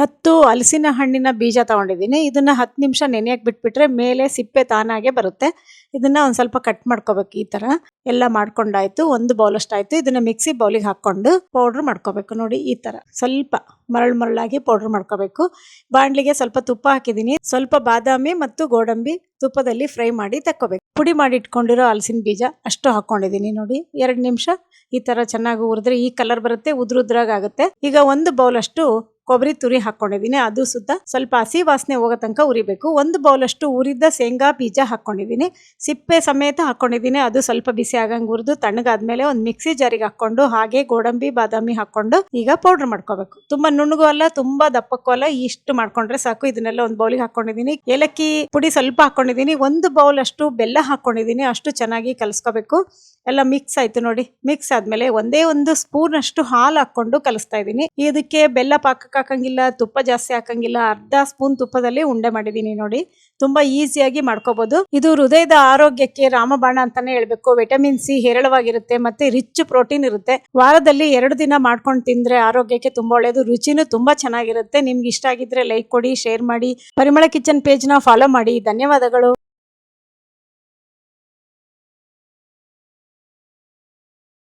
ಹತ್ತು ಹಲಸಿನ ಹಣ್ಣಿನ ಬೀಜ ತಗೊಂಡಿದ್ದೀನಿ. ಇದನ್ನ ಹತ್ತು ನಿಮಿಷ ನೆನೆಯಕ್ಕೆ ಬಿಟ್ಬಿಟ್ರೆ ಮೇಲೆ ಸಿಪ್ಪೆ ತಾನಾಗೆ ಬರುತ್ತೆ. ಇದನ್ನ ಒಂದ್ ಸ್ವಲ್ಪ ಕಟ್ ಮಾಡ್ಕೋಬೇಕು ಈ ತರ. ಎಲ್ಲ ಮಾಡ್ಕೊಂಡಾಯ್ತು, ಒಂದು ಬೌಲ್ ಅಷ್ಟಾಯ್ತು ಇದನ್ನ ಮಿಕ್ಸಿ ಬೌಲಿಗೆ ಹಾಕೊಂಡು ಪೌಡರ್ ಮಾಡ್ಕೋಬೇಕು. ನೋಡಿ ಈ ತರ. ಸ್ವಲ್ಪ ಮರಳು ಮರಳಾಗಿ ಪೌಡರ್ ಮಾಡ್ಕೋಬೇಕು. ಬಾಣ್ಲಿಗೆ ಸ್ವಲ್ಪ ತುಪ್ಪ ಹಾಕಿದ್ದೀನಿ ಸ್ವಲ್ಪ ಬಾದಾಮಿ ಮತ್ತು ಗೋಡಂಬಿ ತುಪ್ಪದಲ್ಲಿ ಫ್ರೈ ಮಾಡಿ ತಕ್ಕೋಬೇಕು. ಪುಡಿ ಮಾಡಿ ಇಟ್ಕೊಂಡಿರೋ ಹಲಸಿನ ಬೀಜ ಅಷ್ಟು ಹಾಕೊಂಡಿದ್ದೀನಿ ನೋಡಿ. ಎರಡು ನಿಮಿಷ ಈ ತರ ಚೆನ್ನಾಗಿ ಉರಿದ್ರೆ ಈ ಕಲರ್ ಬರುತ್ತೆ, ಉದ್ರುದ್ರಾಗ ಆಗುತ್ತೆ. ಈಗ ಒಂದು ಬೌಲ್ ಅಷ್ಟು ಕೊಬ್ಬರಿ ತುರಿ ಹಾಕೊಂಡಿದ್ದೀನಿ ಅದು ಸುತ್ತ ಸ್ವಲ್ಪ ಹಸಿ ವಾಸನೆ ಹೋಗೋ ತನಕ ಉರಿಬೇಕು. ಒಂದು ಬೌಲ್ ಅಷ್ಟು ಉರಿದ ಶೇಂಗಾ ಬೀಜ ಹಾಕ್ಕೊಂಡಿದ್ದೀನಿ ಸಿಪ್ಪೆ ಸಮೇತ ಹಾಕ್ಕೊಂಡಿದ್ದೀನಿ ಅದು ಸ್ವಲ್ಪ ಬಿಸಿ ಆಗಂಗೆ ಹುರಿದು ತಣ್ಣಗಾದ್ಮೇಲೆ ಒಂದು ಮಿಕ್ಸಿ ಜಾರಿಗೆ ಹಾಕೊಂಡು ಹಾಗೆ ಗೋಡಂಬಿ, ಬಾದಾಮಿ ಹಾಕೊಂಡು ಈಗ ಪೌಡರ್ ಮಾಡ್ಕೋಬೇಕು. ತುಂಬಾ ನುಣ್ಣಗೂ ಅಲ್ಲ, ತುಂಬಾ ದಪ್ಪಕ್ಕೂ ಅಲ್ಲ, ಇಷ್ಟು ಮಾಡ್ಕೊಂಡ್ರೆ ಸಾಕು. ಇದನ್ನೆಲ್ಲ ಒಂದು ಬೌಲಿಗೆ ಹಾಕ್ಕೊಂಡಿದ್ದೀನಿ ಏಲಕ್ಕಿ ಪುಡಿ ಸ್ವಲ್ಪ ಹಾಕ್ಕೊಂಡಿದ್ದೀನಿ ಒಂದು ಬೌಲ್ ಅಷ್ಟು ಬೆಲ್ಲ ಹಾಕ್ಕೊಂಡಿದ್ದೀನಿ ಅಷ್ಟು ಚೆನ್ನಾಗಿ ಕಲಿಸ್ಕೋಬೇಕು. ಎಲ್ಲ ಮಿಕ್ಸ್ ಆಯ್ತು ನೋಡಿ. ಮಿಕ್ಸ್ ಆದ್ಮೇಲೆ ಒಂದೇ ಒಂದು ಸ್ಪೂನ್ ಅಷ್ಟು ಹಾಲು ಹಾಕೊಂಡು ಕಲಿಸ್ತಾ ಇದ್ದೀನಿ ಇದಕ್ಕೆ ಬೆಲ್ಲ ಪಾಕಕ್ಕೆ ಹಾಕಂಗಿಲ್ಲ, ತುಪ್ಪ ಜಾಸ್ತಿ ಹಾಕಂಗಿಲ್ಲ, ಅರ್ಧ ಸ್ಪೂನ್ ತುಪ್ಪದಲ್ಲಿ ಉಂಡೆ ಮಾಡಿದ್ದೀನಿ ನೋಡಿ. ತುಂಬಾ ಈಸಿಯಾಗಿ ಮಾಡ್ಕೋಬಹುದು ಇದು ಹೃದಯದ ಆರೋಗ್ಯಕ್ಕೆ ರಾಮಬಾಣ ಅಂತಾನೆ ಹೇಳ್ಬೇಕು. ವಿಟಮಿನ್ ಸಿ ಹೇರಳವಾಗಿರುತ್ತೆ ಮತ್ತೆ ರಿಚ್ ಪ್ರೋಟೀನ್ ಇರುತ್ತೆ. ವಾರದಲ್ಲಿ ಎರಡು ದಿನ ಮಾಡ್ಕೊಂಡು ತಿಂದ್ರೆ ಆರೋಗ್ಯಕ್ಕೆ ತುಂಬಾ ಒಳ್ಳೆಯದು ರುಚಿನೂ ತುಂಬಾ ಚೆನ್ನಾಗಿರುತ್ತೆ. ನಿಮ್ಗೆ ಇಷ್ಟ ಆಗಿದ್ರೆ ಲೈಕ್ ಕೊಡಿ, ಶೇರ್ ಮಾಡಿ. ಪರಿಮಳ ಕಿಚನ್ ಪೇಜ್ನ ಫಾಲೋ ಮಾಡಿ. ಧನ್ಯವಾದಗಳು.